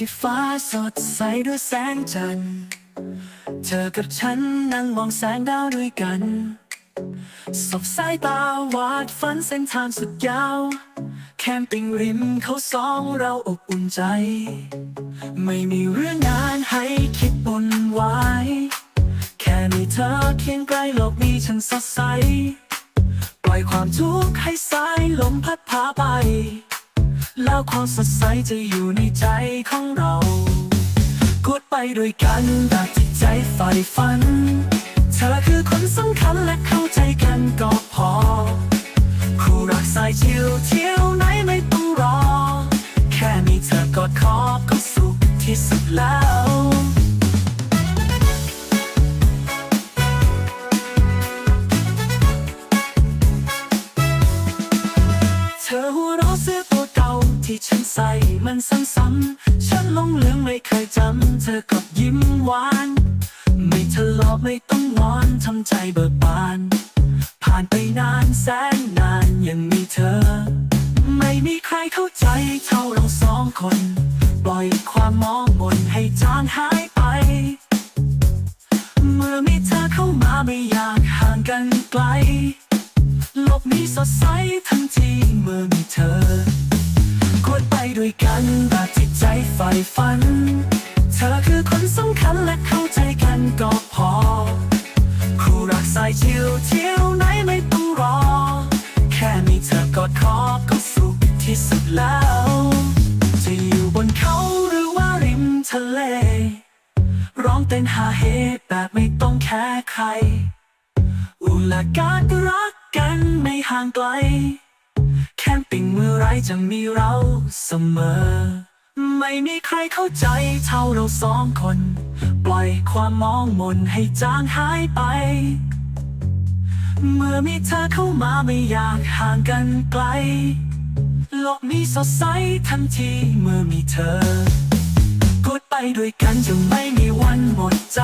ที่ฟ้าสดใสด้วยแสงจันทร์ เธอกับฉันนั่งมองแสงดาวด้วยกัน สบสายตาวาดฝันเส้นทางสุดยาว แคมปิ้งริมเขาสองเราอบอุ่นใจ ไม่มีเรื่องงานให้คิดบุญไว้แค่มีเธอเคียงใกล้โลกนี้ฉันสดใส ปล่อยความทุกข์ให้สายลมพัดพาไป แล้วความสดใสจะอยู่ในใจของเรากดไปด้วยกันแบบที่ใจใฝ่ฝัน ที่ฉันใส่มันซ้ำๆฉันลงเหลืองไม่เคยจำ เธอก็ยิ้มหวาน ไม่ทะเลาะไม่ต้องงอนทำใจเบิกบาน ผ่านไปนานแสนนานยังมีเธอ ไม่มีใครเข้าใจเท่าเราสองคน ปล่อยความมองมนให้จางหายไป เมื่อมีเธอเข้ามาไม่อยากห่างกันไกลโลกนี้สดใสทันทีเมื่อมีเธอ ด้วยกันแบบที่ใจใฝ่ฝัน เธอคือคนสำคัญและเข้าใจกันก็พอ คู่รักสายชิวเที่ยวไหนไม่ต้องรอ แค่มีเธอกอดคอก็สุขที่สุดแล้ว จะอยู่บนเขาหรือว่าริมทะเล ร้องเต้นฮาเฮแบบไม่ต้องแค่ใคร อุลาการรักกันไม่ห่างไกล มปิ้งเมื่อไรจะมีเราเสมอ ไม่มีใครเข้าใจเท่าเราสองคน ปล่อยความมองมนให้จางหายไป เมื่อมีเธอเข้ามาไม่อยากห่างกันไกล โลกนี้สดใสทันทีเมื่อมีเธอกดไปด้วยกันจะไม่มีวันหมดใจ